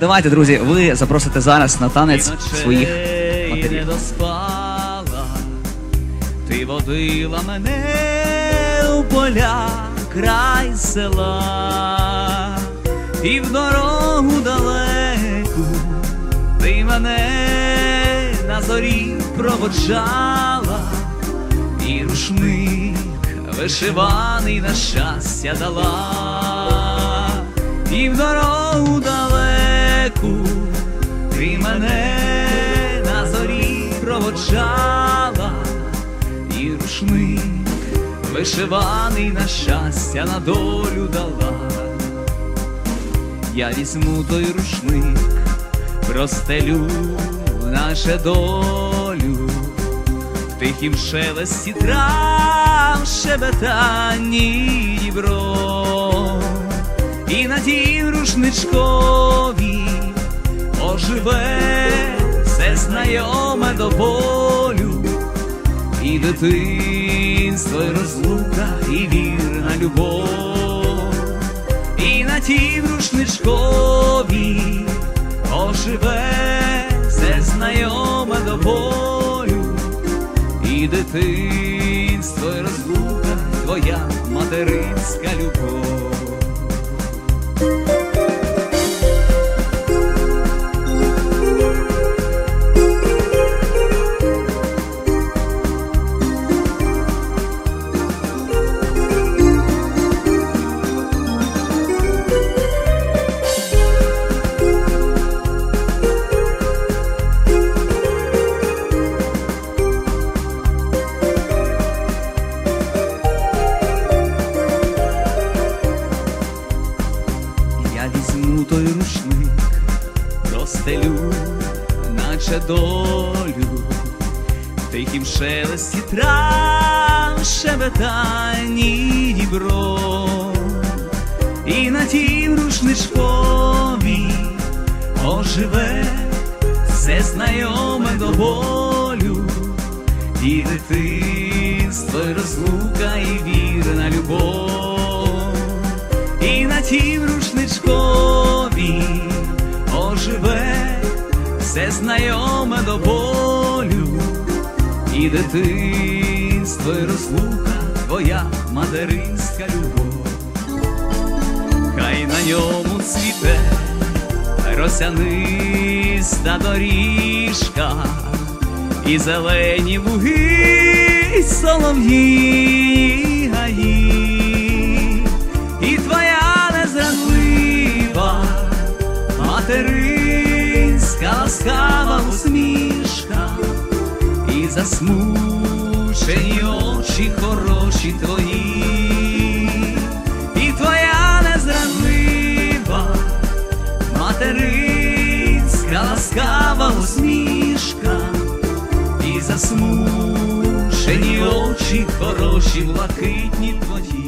Давайте, друзі, ви запросите зараз на танець своїх матерів. доспала, ти водила мене у поля край села, і в дорогу далеку ти мене на зорі проводжала, і рушник вишиваний на щастя дала, і в дорогу далеку ти мене на зорі проводжала, і рушник вишиваний на щастя на долю дала. Я візьму той рушник, простелю наше долю, в тихім шелесті трав шебетанні дібро, і на тім рушничкові оживе все знайоме до болю, і дитинство, і розлука, і вірна любов, і на тім рушничкові оживе все знайоме до болю, і дитинство, і розлука, твоя материнська любов. Той рушник, розстелю, наче долю, тихім шелесті трав шебетанні дібро, і на тім рушничкові оживе все знайоме до болю, і дитинство, і розлука, і вірна любов, і на тім рушничкові все знайоме до болю, і дитинство, і розлука, твоя материнська любов, хай на ньому цвіте росяниста доріжка, і зелені луги, солов'ї материнська ласкава усмішка, і засмучені очі хороші твої, і твоя незрадлива материнська ласкава усмішка, і засмучені очі хороші блакитні твої.